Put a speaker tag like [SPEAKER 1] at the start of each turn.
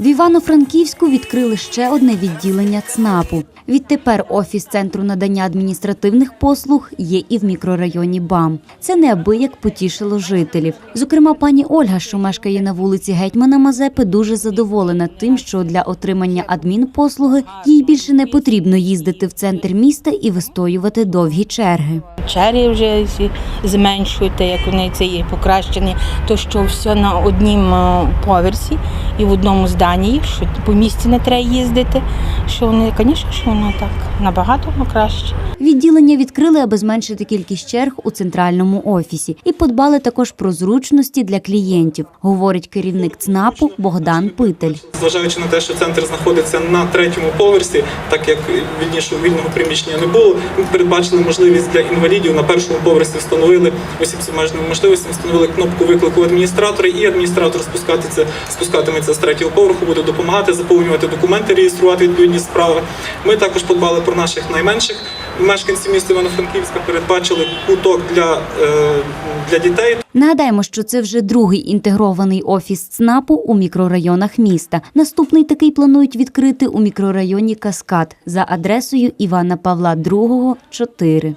[SPEAKER 1] В Івано-Франківську відкрили ще одне відділення ЦНАПу. Відтепер офіс центру надання адміністративних послуг є і в мікрорайоні БАМ. Це неабияк потішило жителів. Зокрема, пані Ольга, що мешкає на вулиці Гетьмана Мазепи, дуже задоволена тим, що для отримання адмінпослуги їй більше не потрібно їздити в центр міста і вистоювати довгі черги.
[SPEAKER 2] Чері вже зменшуєте, як вони це є покращені, то що все на однім е, поверсі і в одному зданні, що по місті не треба їздити. Що вони, звісно, що воно так набагато краще.
[SPEAKER 1] Відділення відкрили, аби зменшити кількість черг у центральному офісі, і подбали також про зручності для клієнтів, говорить керівник ЦНАПу Богдан Питель.
[SPEAKER 3] Зважаючи на те, що центр знаходиться на третьому поверсі, так як вільніше вільного приміщення не було, ми передбачили можливість для інвалідів на першому поверсі встановили осіб з обмеженими можливостями, встановили кнопку виклику адміністратора, і адміністратор спускатиться, спускатиметься з третього поверху, буде допомагати заповнювати документи, реєструвати відповідні справи. Ми також подбали про наших найменших мешканців міста Івано-Франківська, передбачили куток для, е, для дітей.
[SPEAKER 1] Нагадаємо, що це вже другий інтегрований офіс ЦНАПу у мікрорайонах міста. Наступний такий планують відкрити у мікрорайоні Каскад за адресою Івана Павла II, 4.